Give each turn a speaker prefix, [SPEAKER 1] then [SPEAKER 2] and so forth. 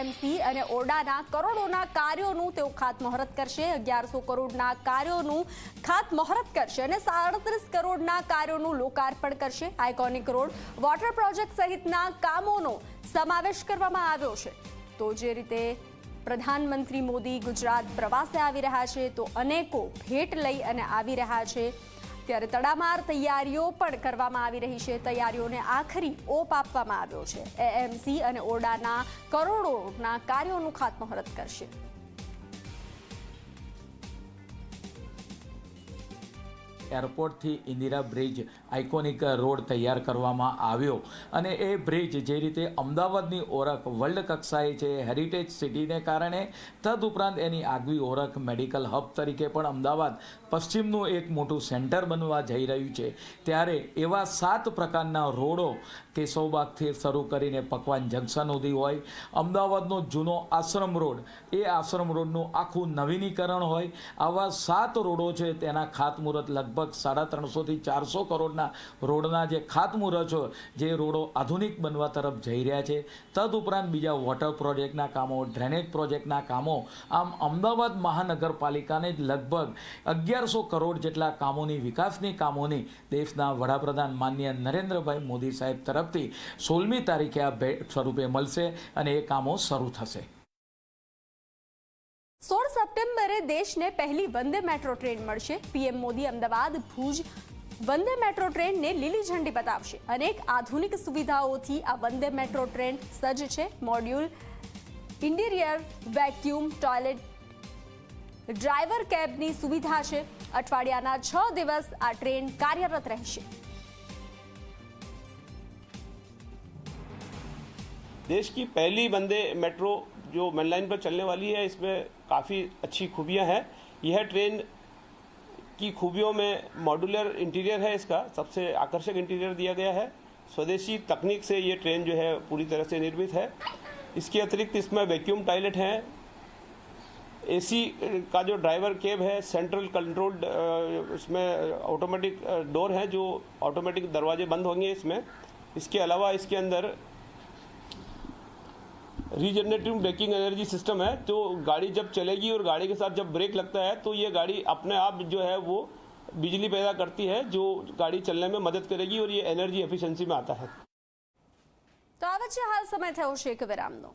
[SPEAKER 1] AMC અને ઓરડાના કરોડોના કાર્યોનું તેઓ ખાતમુહૂર્ત કરશે. અગિયારસો કરોડના કાર્યોનું ખાતમુહૂર્ત કરશે અને સાડત્રીસ કરોડના કાર્યોનું લોકાર્પણ કરશે. આઇકોનિક રોડ વોટર પ્રોજેક્ટ સહિતના કામોનો સમાવેશ કરવામાં આવ્યો છે. તો જે રીતે પ્રધાનમંત્રી મોદી ગુજરાત પ્રવાસે આવી રહ્યા છે, તો અનેકો ભેટ લઈ અને આવી રહ્યા છે. ત્યારે તડામાર તૈયારીઓ પણ કરવામાં આવી રહી છે. તૈયારીઓને આખરી ઓપ આપવામાં આવ્યો છે. એએમસી અને ઓરડાના કરોડોના કાર્યોનું ખાતમુહૂર્ત કરશે.
[SPEAKER 2] એરપોર્ટથી ઇન્દિરા બ્રિજ આઇકોનિક રોડ તૈયાર કરવામાં આવ્યો. અને એ બ્રિજ જે રીતે અમદાવાદની ઓળખ વર્લ્ડ કક્ષાએ છે હેરિટેજ સિટીને કારણે, તદુપરાંત એની આગવી ઓળખ મેડિકલ હબ તરીકે પણ અમદાવાદ પશ્ચિમનું એક મોટું સેન્ટર બનવા જઈ રહ્યું છે. ત્યારે એવા સાત પ્રકારના રોડો કેશવબાગથી શરૂ કરીને પકવાન જંકશન સુધી હોય, અમદાવાદનો જૂનો આશ્રમ રોડ, એ આશ્રમ રોડનું આખું નવીનીકરણ હોય, આવા સાત રોડો છે તેના ખાતમુહૂર્ત લગભગ સાડા ત્રણસોથી ચારસો કરોડના રોડના જે ખાતમુહૂર્તો જે રોડો આધુનિક બનવા તરફ જઈ રહ્યા છે. તદુપરાંત બીજા વોટર પ્રોજેક્ટના કામો ડ્રેનેજ પ્રોજેક્ટના કામો, આમ અમદાવાદ મહાનગરપાલિકાને જ લગભગ અગિયારસો કરોડ જેટલા કામોની વિકાસની કામોની દેશના વડાપ્રધાન માન્ય નરેન્દ્રભાઈ મોદી સાહેબ તરફથી સોળમી તારીખે આ ભેટ સ્વરૂપે મળશે અને એ કામો શરૂ થશે.
[SPEAKER 1] સોળ સપ્ટેમ્બરે દેશને પહેલી વંદે મેટ્રો ટ્રેન મળશે. પીએમ મોદી અમદાવાદ, ભુજ વંદે મેટ્રો ટ્રેનને લીલી ઝંડી બતાવશે. અનેક આધુનિક સુવિધાઓથી આ વંદે મેટ્રો ટ્રેન સજ્જ છે. Module, interior, vacuum, toilet, driver કેબની સુવિધા છે. અઠવાડિયાના છ દિવસ આ ટ્રેન કાર્યરત રહેશે.
[SPEAKER 3] દેશ કી પહેલી વંદે મેટ્રો जो मेन लाइन पर चलने वाली है, इसमें काफ़ी अच्छी खूबियाँ हैं। यह ट्रेन की खूबियों में मॉड्यूलर इंटीरियर है इसका, सबसे आकर्षक इंटीरियर दिया गया है। स्वदेशी तकनीक से ये ट्रेन जो है पूरी तरह से निर्मित है। इसके अतिरिक्त इसमें वैक्यूम टॉयलेट हैं। एसी का जो ड्राइवर केब है, सेंट्रल कंट्रोल्ड इसमें ऑटोमेटिक डोर है जो ऑटोमेटिक दरवाजे बंद होंगे इसमें। इसके अलावा इसके अंदर रीजनरेटिव ब्रेकिंग एनर्जी सिस्टम है तो गाड़ी जब चलेगी और गाड़ी के साथ जब ब्रेक लगता है तो ये गाड़ी अपने आप जो है वो बिजली पैदा करती है जो गाड़ी चलने में मदद करेगी और ये एनर्जी एफिशिएंसी में आता है
[SPEAKER 1] તો આ વચ્ચે હાલ સમય થયો છે એક વિરામનો